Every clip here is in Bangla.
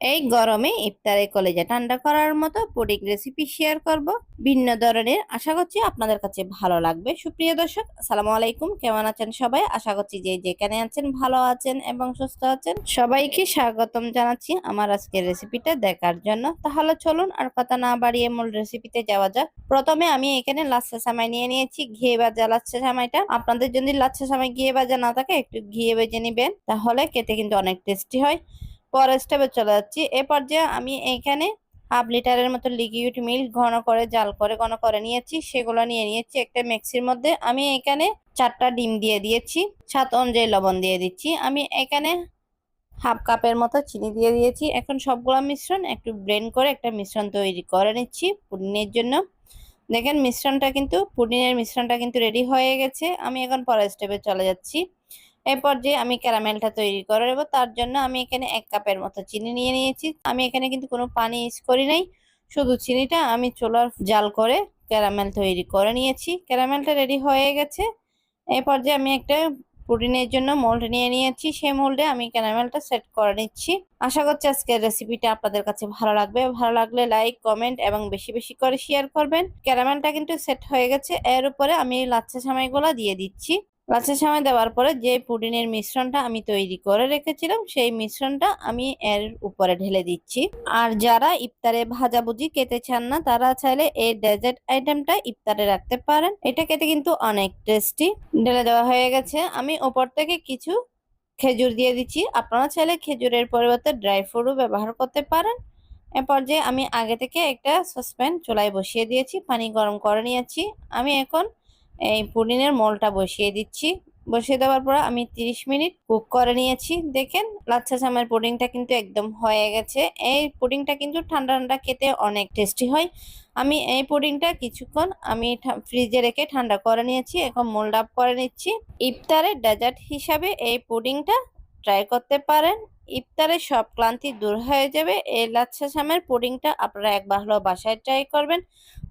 এই গরমে ইফতারে কলেজে ঠান্ডা করার মতো পুডিং রেসিপি শেয়ার করব। ভিন্ন ধরনের আশা করছি আপনাদের কাছে ভালো লাগবে। সুপ্রিয় দর্শক, আসসালামু আলাইকুম। কেমন আছেন সবাই? আশা করছি যে যেখানে আছেন ভালো আছেন এবং সুস্থ আছেন। সবাইকে স্বাগতম জানাচ্ছি আমার আজকের রেসিপিটা দেখার জন্য। তাহলে চলুন আর কথা না বাড়িয়ে মূল রেসিপিতে যাওয়া যাক। প্রথমে আমি এখানে লাচ্ছা সামাই নিয়ে নিয়েছি। ঘিয়ে ভাজা লাচ্ছা সামাইটা। আপনাদের যদি লাচ্ছা সামাই ঘিয়ে ভাজা না থাকে, একটু ঘিয়ে ভেজে নিবেন। তাহলে খেতে কিন্তু অনেক টেস্টি হয়। পরের স্টেপে চলে যাচ্ছি। এ পর্যায়ে আমি এখানে হাফ লিটারের মতো লিকুইড মিল্ক ঘন করে, জাল করে, ঘন করে নিয়েছি। সেগুলো নিয়ে নিয়েছি একটা মিক্সির মধ্যে। আমি এখানে চারটা ডিম দিয়ে দিয়েছি। সাত অনুযায়ী লবণ দিয়ে দিচ্ছি। আমি এখানে হাফ কাপের মতো চিনি দিয়ে দিয়েছি। এখন সবগুলো মিশ্রণ একটু ব্লেন্ড করে একটা মিশ্রণ তৈরি করে নিচ্ছি পুডিনের জন্য। দেখেন মিশ্রণটা কিন্তু পুডিনের মিশ্রণটা কিন্তু রেডি হয়ে গেছে। আমি এখন পরের স্টেপে চলে যাচ্ছি। এরপর যে আমি ক্যারামেলটা তৈরি করে নেব, তার জন্য আমি এখানে এক কাপের মতো চিনি নিয়ে নিয়েছি। আমি এখানে কিন্তু কোনো পানি ইউজ করি নাই, শুধু চিনিটা আমি চোলার জাল করে ক্যারামেল তৈরি করে নিয়েছি। ক্যারামেলটা রেডি হয়ে গেছে। এরপর যে আমি একটা পুডিনের জন্য মোল্ড নিয়ে নিয়েছি, সেই মোল্ডে আমি ক্যারামেলটা সেট করে নিচ্ছি। আশা করছি আজকের রেসিপিটা আপনাদের কাছে ভালো লাগবে। ভালো লাগলে লাইক, কমেন্ট এবং বেশি বেশি করে শেয়ার করবেন। ক্যারামেলটা কিন্তু সেট হয়ে গেছে। এর উপরে আমি লাচ্ছা সামাইগুলো দিয়ে দিচ্ছি। লাচ্ছা সময় দেওয়ার পরে যে পুডিনের মিশ্রণটা আমি তৈরি করে রেখেছিলাম, সেই মিশ্রণটা আমি এর উপরে ঢেলে দিচ্ছি। আর যারা ইফতারে ভাজাভুজি খেতে চান না, তারা চাইলে এই ডেজার্ট আইটেমটা ইফতারে রাখতে পারেন। এটা খেতে কিন্তু অনেক টেস্টি। ঢেলে দেওয়া হয়ে গেছে। আমি ওপর থেকে কিছু খেজুর দিয়ে দিচ্ছি। আপনারা চাইলে খেজুরের পরিবর্তে ড্রাই ফ্রুটও ব্যবহার করতে পারেন। এরপর যে আমি আগে থেকে একটা সসপ্যান চুলায় বসিয়ে দিয়েছি, পানি গরম করে নিয়েছি। আমি এখন এই পুডিনের মোলটা বসিয়ে দিচ্ছি। বসিয়ে দেওয়ার পর আমি 30 মিনিট কুক করে নিয়েছি। দেখেন, লাচ্ছা সামের পুডিংটা কিন্তু একদম হয়ে গেছে। এই পুডিংটা কিন্তু ঠান্ডা ঠান্ডা খেতে অনেক টেস্টি হয়। আমি এই পুডিংটা কিছুক্ষণ আমি ফ্রিজে রেখে ঠান্ডা করে নিয়েছি। এখন মোল্ড আপ করে নিচ্ছি। ইফতারের ডেজার্ট হিসাবে এই পুডিংটা ট্রাই করতে পারেন। ইফতারের সব ক্লান্তি দূর হয়ে যাবে। এই লাচ্ছা সামের পুডিংটা আপনারা একবার হলো বাসায় ট্রাই করবেন।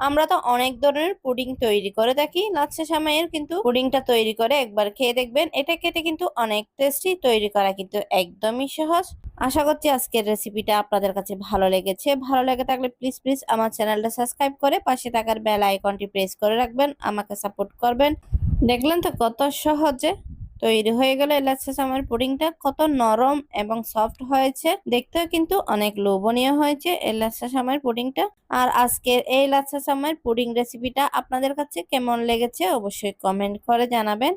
আমরা তো অনেক ধরনের পুডিং তৈরি করে থাকি। লাচ্ছা সামাইয়ের কিন্তু পুডিংটা তৈরি করে একবার খেয়ে দেখবেন। এটা খেতে কিন্তু অনেক টেস্টি তৈরি করা কিন্তু একদমই সহজ। আশা করছি আজকের রেসিপিটা আপনাদের কাছে ভালো লেগেছে। ভালো লেগে থাকলে প্লিজ প্লিজ আমার চ্যানেলটা সাবস্ক্রাইব করে পাশে থাকার বেল আইকনটি প্রেস করে রাখবেন। আমাকে সাপোর্ট করবেন। দেখলেন তো কত সহজে। তৈরি হয়ে গেল লাচ্ছা আমার পুডিংটা কত নরম এবং সফট হয়েছে। দেখতে কিন্তু অনেক লোভনীয় হয়েছে এই আমার পুডিংটা। আর আজকের এই লাচ্ছা সময়ের পুডিং রেসিপিটা আপনাদের কাছে কেমন লেগেছে অবশ্যই কমেন্ট করে জানাবেন।